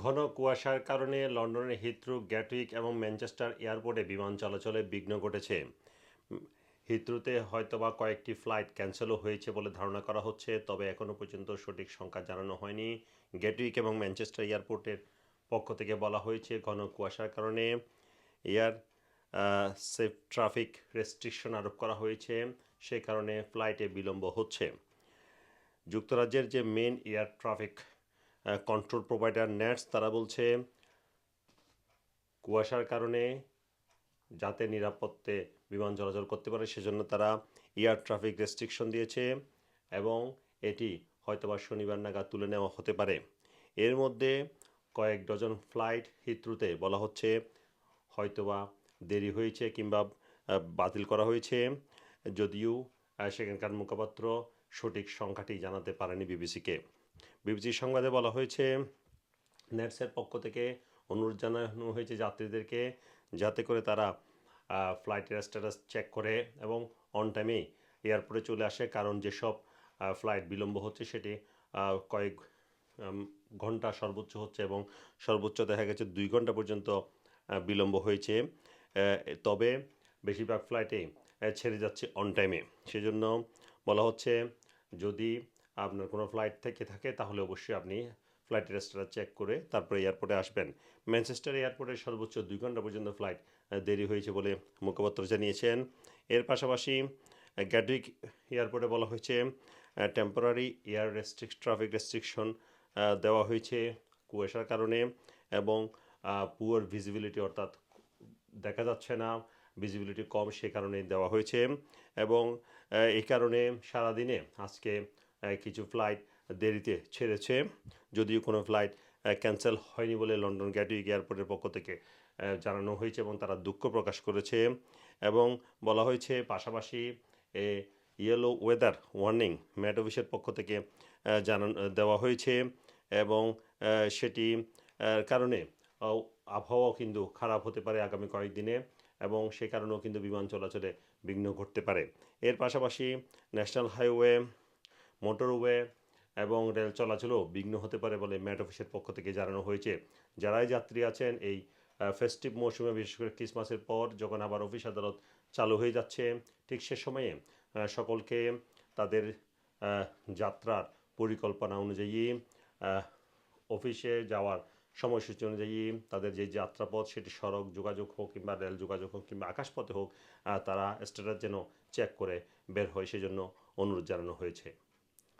ঘন কুয়াশার কারণে লন্ডনের হিথ্রো গ্যাটউইক এবং ম্যানচেস্টার এয়ারপোর্টে বিমান চলাচলে বিঘ্ন ঘটেছে। উম, হিথ্রোতে হয়তোবা কয়েকটি ফ্লাইট ক্যান্সেলও হয়েছে বলে ধারণা করা হচ্ছে তবে এখনও পর্যন্ত সঠিক সংখ্যা জানানো হয়নি। গ্যাটউইক এবং ম্যানচেস্টার এয়ারপোর্টের পক্ষ থেকে বলা হয়েছে ঘন কুয়াশার কারণে এয়ার সেফ ট্রাফিক রেস্ট্রিকশন আরোপ করা হয়েছে। সে কারণে ফ্লাইটে বিলম্ব হচ্ছে। যুক্তরাজ্যের যে main air traffic control provider NATS তারা বলছে, কুয়াশার কারণে যাতে নিরাপত্তে বিমান চলাচল করতে পারে, সেজন্য তারা এয়ার ট্রাফিক রেস্ট্রিকশন দিয়েছে এবং এটি হয়তোবা শনিবার নাগাদ তুলে নেওয়া হতে পারে। এর মধ্যে কয়েক ডজন ফ্লাইট হিথ্রুতে বলা হচ্ছে, হয়তোবা দেরি হয়েছে কিংবা বাতিল করা হয়েছে। যদিও সেখানকার মুখপাত্র সঠিক সংখ্যাটি জানাতে পারেনি বিবিসিকে। বিবিসি সংবাদে বলা হয়েছে, নেটসের পক্ষ থেকে অনুরোধ জানানো হয়েছে যাত্রীদেরকে যাতে করে তারা ফ্লাইটের স্ট্যাটাস চেক করে এবং অন টাইমে এয়ারপোর্টে চলে আসে। কারণ যেসব ফ্লাইট বিলম্ব হচ্ছে সেটি কয়েক ঘণ্টা সর্বোচ্চ হচ্ছে এবং সর্বোচ্চ দেখা গেছে দুই ঘণ্টা পর্যন্ত বিলম্ব হয়েছে। তবে বেশিরভাগ ফ্লাইটে ছেড়ে যাচ্ছে অন টাইমে সেজন্য বলা হচ্ছে, যদি আপনার কোনো ফ্লাইট থেকে থাকে, তাহলে অবশ্যই আপনি ফ্লাইটের স্ট্যাটাস চেক করে তারপরে এয়ারপোর্টে আসবেন। ম্যানচেস্টার এয়ারপোর্টে সর্বোচ্চ দুই ঘণ্টা পর্যন্ত ফ্লাইট দেরি হয়েছে বলে মুখপাত্র জানিয়েছেন। এর পাশাপাশি গ্যাডউইক এয়ারপোর্টে বলা হয়েছে temporary air restrict traffic restriction দেওয়া হয়েছে কুয়াশার কারণে এবং পুয়ার ভিজিবিলিটি অর্থাৎ দেখা যাচ্ছে না ভিজিবিলিটি কম সে কারণে দেওয়া হয়েছে এবং এই কারণে সারাদিনে আজকে কিছু ফ্লাইট দেরিতে ছেড়েছে। যদিও কোনো ফ্লাইট ক্যান্সেল হয়নি বলে লন্ডন গ্যাটউইক এয়ারপোর্টের পক্ষ থেকে জানানো হয়েছে এবং তারা দুঃখ প্রকাশ করেছে। এবং বলা হয়েছে পাশাপাশি, a yellow weather warning Met অফিসের পক্ষ থেকে জানান, দেওয়া হয়েছে। এবং সেটি কারণে আবহাওয়াও কিন্তু খারাপ হতে পারে আগামী কয়েকদিনে এবং সে কারণেও কিন্তু বিমান চলাচলে বিঘ্ন ঘটতে পারে। এর পাশাপাশি ন্যাশনাল হাইওয়ে মোটরওয়ে এবং রেল চলাচলও বিঘ্ন হতে পারে বলে ম্যাট অফিসের পক্ষ থেকে জানানো হয়েছে। যারাই যাত্রী আছেন এই ফেস্টিভ মৌসুমে, বিশেষ করে ক্রিসমাসের পর যখন আবার অফিস আদালত চালু হয়ে যাচ্ছে, ঠিক সে সময়ে সকলকে তাদের যাত্রার পরিকল্পনা অনুযায়ী অফিসে যাওয়ার সময়সূচি অনুযায়ী তাদের যে যাত্রাপথ, সেটি সড়ক যোগাযোগ হোক কিংবা রেল যোগাযোগ হোক কিংবা আকাশপথে হোক তারা স্ট্যাটাস যেন চেক করে বের হয়, সেজন্য অনুরোধ জানানো হয়েছে।